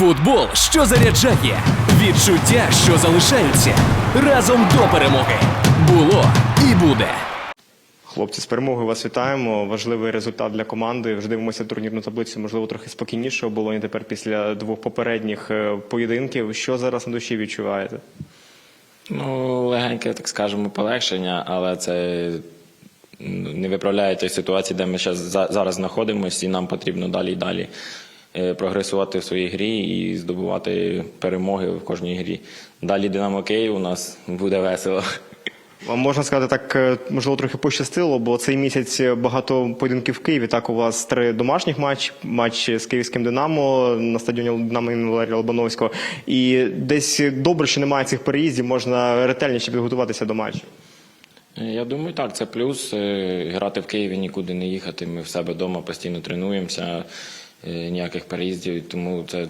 Футбол, що заряджає, відчуття, що залишаються разом до перемоги. Було і буде. Хлопці, з перемогою вас вітаємо. Важливий результат для команди. Вже дивимося турнірну таблицю, можливо, трохи спокійніше було і тепер після двох попередніх е, поєдинків. Що зараз на душі відчуваєте? Ну, легеньке, так скажемо, полегшення, але це не виправляє тієї ситуації, де ми зараз знаходимося, і нам потрібно далі і далі прогресувати в своїй грі і здобувати перемоги в кожній грі. Далі Динамо Київ у нас буде весело. Вам можна сказати, так е, можливо трохи пощастило, бо цей місяць багато поєдинків в Києві. Так у вас три домашніх матч, матч з київським Динамо на стадіоні Динамо імені Валерія Лобановського. І десь добре, що немає цих переїздів, можна ретельніше підготуватися до матчу. Е, Я думаю, так, це плюс. Е, Грати в Києві нікуди не їхати. Ми в себе вдома постійно тренуємося, е, ніяких переїздів, тому це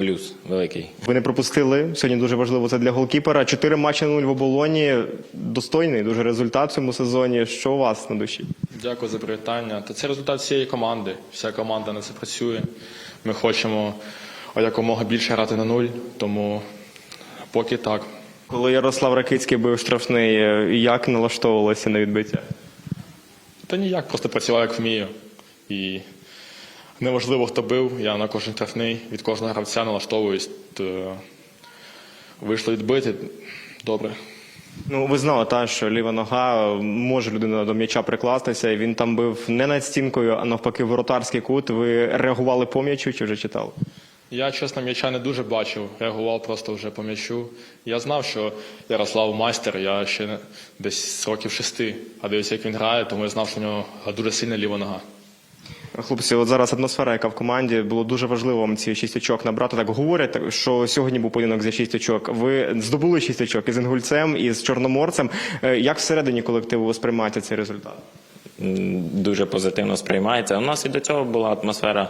плюс великий. Ви не пропустили сьогодні. Дуже важливо це для голкіпера. Чотири матчі на нуль в оболоні. Достойний дуже результат в цьому сезоні. Що у вас на душі? Дякую за привітання. Та це результат всієї команди. Вся команда на це працює. Ми хочемо якомога більше грати на нуль, тому поки так. Коли Ярослав Ракицький бив штрафний, е, як налаштовувалося на відбиття? Та ніяк, просто працював як вмію. І неважливо, хто бив, я на кожен штрафний від кожного гравця налаштовуюсь. То вийшло відбити. Добре. Ну, ви знали, та, що ліва нога е, може людина до м'яча прикластися, і він там бив не над стінкою, а навпаки, воротарський кут. Ви реагували по м'ячу чи вже читали? Я, чесно, м'яча не дуже бачив, реагував просто вже по м'ячу. Я знав, що Ярослав майстер, я ще десь з років шести, а дивився, як він грає, тому я знав, що в нього дуже сильна ліва нога. Хлопці, от зараз атмосфера, яка в команді, було дуже важливо вам ці шість очок набрати. Так говорять, що сьогодні був поєдинок за шість очок. Ви здобули шість очок із інгульцем, і з чорноморцем. Е, Як всередині колективу ви сприймаєте цей результат? Дуже позитивно сприймається. У нас і до цього була атмосфера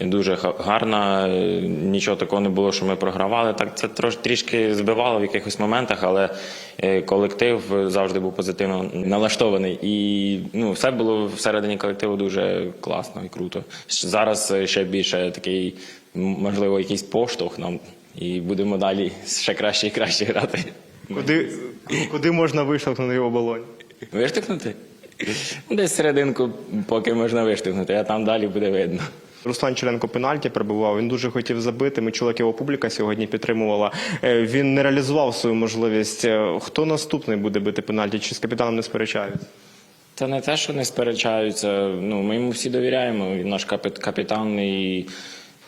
дуже гарна. е, Нічого такого не було, що ми програвали. Так це трош трішки збивало в якихось моментах, але е, колектив завжди був позитивно налаштований. І ну, все було всередині колективу дуже класно і круто. Зараз е, ще більше такий, можливо, якийсь поштовх нам, і будемо далі ще краще і краще грати. Куди, куди можна виштовхнути його оболонь? Виштовхнути? Десь серединку, поки можна виштовхнути, а там далі буде видно. Руслан Черенко пенальті прибував. Він дуже хотів забити. Ми чули, як його публіка сьогодні підтримувала. Е, Він не реалізував свою можливість. Е, Хто наступний буде бити пенальті? Чи з капітаном не сперечають? Це не те, що не сперечаються. Ну, ми йому всі довіряємо. Він наш капітан і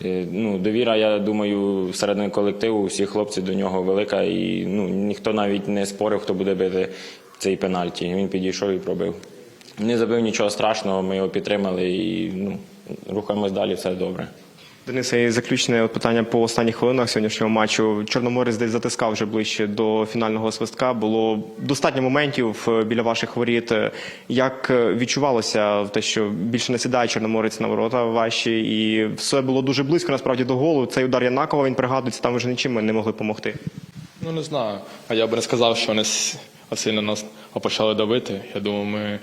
е, ну, довіра, я думаю, всередині колективу, всі хлопці до нього велика. І ну, ніхто навіть не спорив, хто буде бити цей пенальті. Він підійшов і пробив. Не забив нічого страшного, ми його підтримали і ну, рухаємось далі, все добре. Денисе, і заключне от питання по останніх хвилинах сьогоднішнього матчу. Чорноморець десь затискав вже ближче до фінального свистка. Було достатньо моментів е, біля ваших воріт. Е, Як е, відчувалося те, що більше не сідає Чорноморець на ворота ваші, і все було дуже близько насправді до голу. Цей удар Янакова він пригадується, там вже нічим ми не могли допомогти. Ну не знаю. А я би не сказав, що вони сильно нас почали давити. Я думаю, ми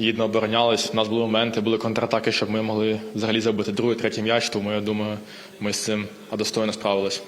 гідно оборонялись. У нас були моменти, були контратаки, щоб ми могли взагалі забити другий, третій м'яч. Тому я думаю, ми з цим достойно справились.